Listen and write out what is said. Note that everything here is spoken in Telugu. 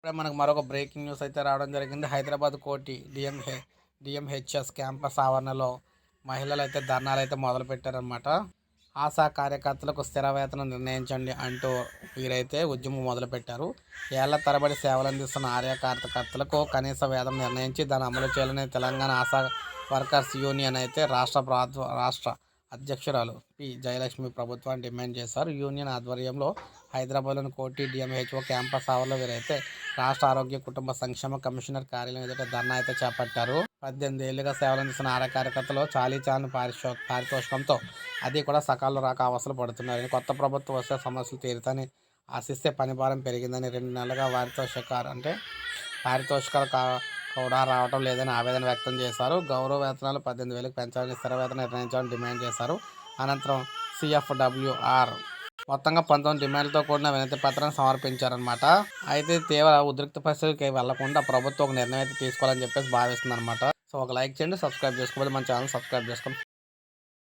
ఇప్పుడే మనకు మరొక బ్రేకింగ్ న్యూస్ అయితే రావడం జరిగింది. హైదరాబాద్ కోటి డిఎంహె డిఎంహెచ్ఎస్ క్యాంపస్ ఆవరణలో మహిళలు అయితే ధర్నాలు అయితే మొదలుపెట్టారనమాట ఆశా కార్యకర్తలకు స్థిర వేతనం నిర్ణయించండి అంటూ వీరైతే ఉద్యమం మొదలుపెట్టారు. ఏళ్ళ తరబడి సేవలు అందిస్తున్న ఆర్య కార్యకర్తలకు కనీస వేతనం నిర్ణయించి దాన్ని అమలు చేయాలని తెలంగాణ ఆశా వర్కర్స్ యూనియన్ అయితే రాష్ట్ర ప్రభుత్వ రాష్ట్ర అధ్యక్షురాలు పి. జయలక్ష్మి ప్రభుత్వాన్ని డిమాండ్ చేశారు. యూనియన్ ఆధ్వర్యంలో హైదరాబాద్లోని కోటి డిఎంహెచ్ఓ క్యాంపస్ ఆవరణలో వీరైతే రాష్ట్ర ఆరోగ్య కుటుంబ సంక్షేమ కమిషనర్ కార్యాలయం ఎదుట ధర్నా అయితే చేపట్టారు. పద్దెనిమిది ఏళ్ళుగా సేవలు అందిస్తున్న కార్యకర్తలు చాలీ చాలని పారిశో పారితోషికంతో అది కూడా సకాలంలో రాక అవసరం పడుతున్నారని కొత్త ప్రభుత్వం వస్తే సమస్యలు తీరుతాయని ఆశిస్తే పనిభారం పెరిగిందని రెండు నెలలుగా పారితోషికాలు అంటే పారితోషికాలు కా కూడా రావడం లేదని ఆవేదన వ్యక్తం చేశారు. గౌరవ వేతనాలు పద్దెనిమిది వేలకు పెంచాలని స్థిర వేతనం నిర్ణయించాలని డిమాండ్ చేశారు. అనంతరం సిఎఫ్డబ్ల్యూఆర్ మొత్తంగా పంతొమ్మిది డిమాండ్లతో కూడిన వినతి పత్రాన్ని సమర్పించారనమాట అయితే తీవ్ర ఉద్రిక్త పరిస్థితులకి వెళ్ళకుండా ప్రభుత్వం ఒక నిర్ణయం అయితే తీసుకోవాలని చెప్పేసి భావిస్తుంది అనమాట సో ఒక లైక్ చేయండి సబ్స్క్రైబ్ చేసుకోవాలి మన ఛానల్ సబ్స్క్రైబ్ చేసుకోండి.